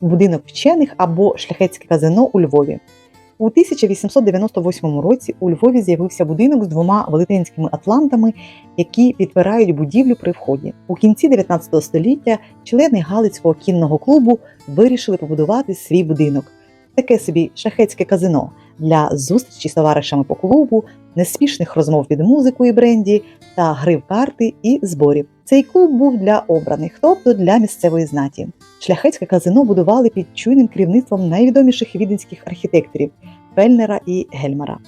будинок вчених або шляхетське казино у Львові. У 1898 році у Львові з'явився будинок з двома велетенськими атлантами, які підпирають будівлю при вході. У кінці 19 століття члени Галицького кінного клубу вирішили побудувати свій будинок. Таке собі шахетське казино для зустрічі з товаришами по клубу, неспішних розмов під музику і бренді та гри в карти і зборів. Цей клуб був для обраних, тобто для місцевої знаті. Шляхетське казино будували під чуйним керівництвом найвідоміших віденських архітекторів Фельнера і Гельмара.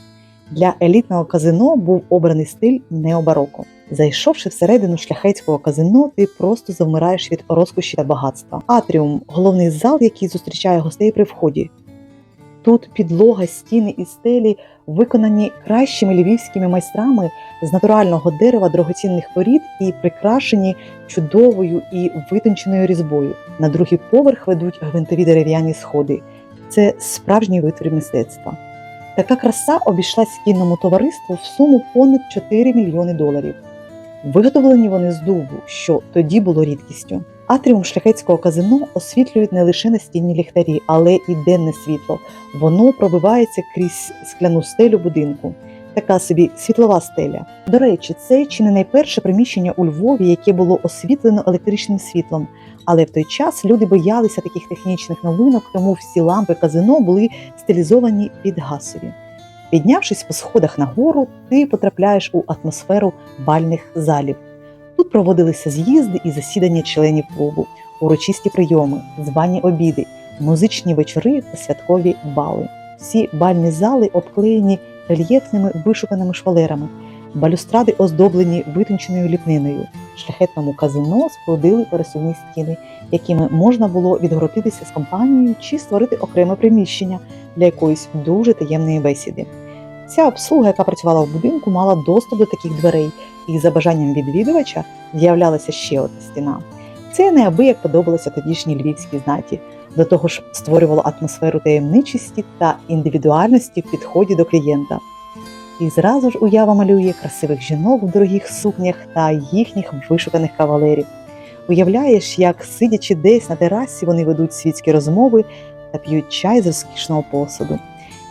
Для елітного казино був обраний стиль необароко. Зайшовши всередину шляхетського казино, ти просто завмираєш від розкоші та багатства. Атріум головний зал, який зустрічає гостей при вході. Тут підлога, стіни і стелі виконані кращими львівськими майстрами з натурального дерева дорогоцінних порід і прикрашені чудовою і витонченою різьбою. На другий поверх ведуть гвинтові дерев'яні сходи. Це справжній витвір мистецтва. Така краса обійшлась кінному товариству в суму понад 4 мільйони доларів. Виготовлені вони з дубу, що тоді було рідкістю. Атріум шляхетського казино освітлюють не лише настінні ліхтарі, але і денне світло. Воно пробивається крізь скляну стелю будинку. Така собі світлова стеля. До речі, це чи не найперше приміщення у Львові, яке було освітлено електричним світлом. Але в той час люди боялися таких технічних новинок, тому всі лампи казино були стилізовані під газові. Піднявшись по сходах нагору, ти потрапляєш у атмосферу бальних залів. Проводилися з'їзди і засідання членів клубу, урочисті прийоми, звані обіди, музичні вечори та святкові бали. Всі бальні зали обклеєні рельєфними вишуканими швалерами, балюстради оздоблені витонченою ліпниною. Шляхетному казино спорудили пересувні стіни, якими можна було відгородитися з компанією чи створити окреме приміщення для якоїсь дуже таємної бесіди. Ця обслуга, яка працювала в будинку, мала доступ до таких дверей, і за бажанням відвідувача з'являлася ще одна стіна. Це неабияк подобалося тодішній львівській знаті. До того ж, створювало атмосферу таємничості та індивідуальності в підході до клієнта. І зразу ж уява малює красивих жінок в дорогих сукнях та їхніх вишуканих кавалерів. Уявляєш, як сидячи десь на терасі, вони ведуть світські розмови та п'ють чай з розкішного посуду.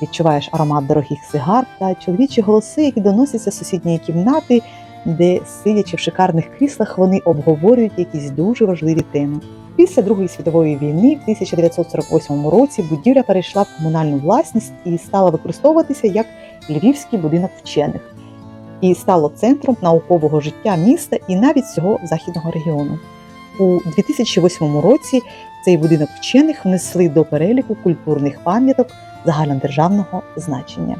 Відчуваєш аромат дорогих сигар та чоловічі голоси, які доносяться з сусідньої кімнати, де, сидячи в шикарних кріслах, вони обговорюють якісь дуже важливі теми. Після Другої світової війни в 1948 році будівля перейшла в комунальну власність і стала використовуватися як Львівський будинок вчених і стало центром наукового життя міста і навіть всього західного регіону. У 2008 році цей будинок вчених внесли до переліку культурних пам'яток загальнодержавного значення.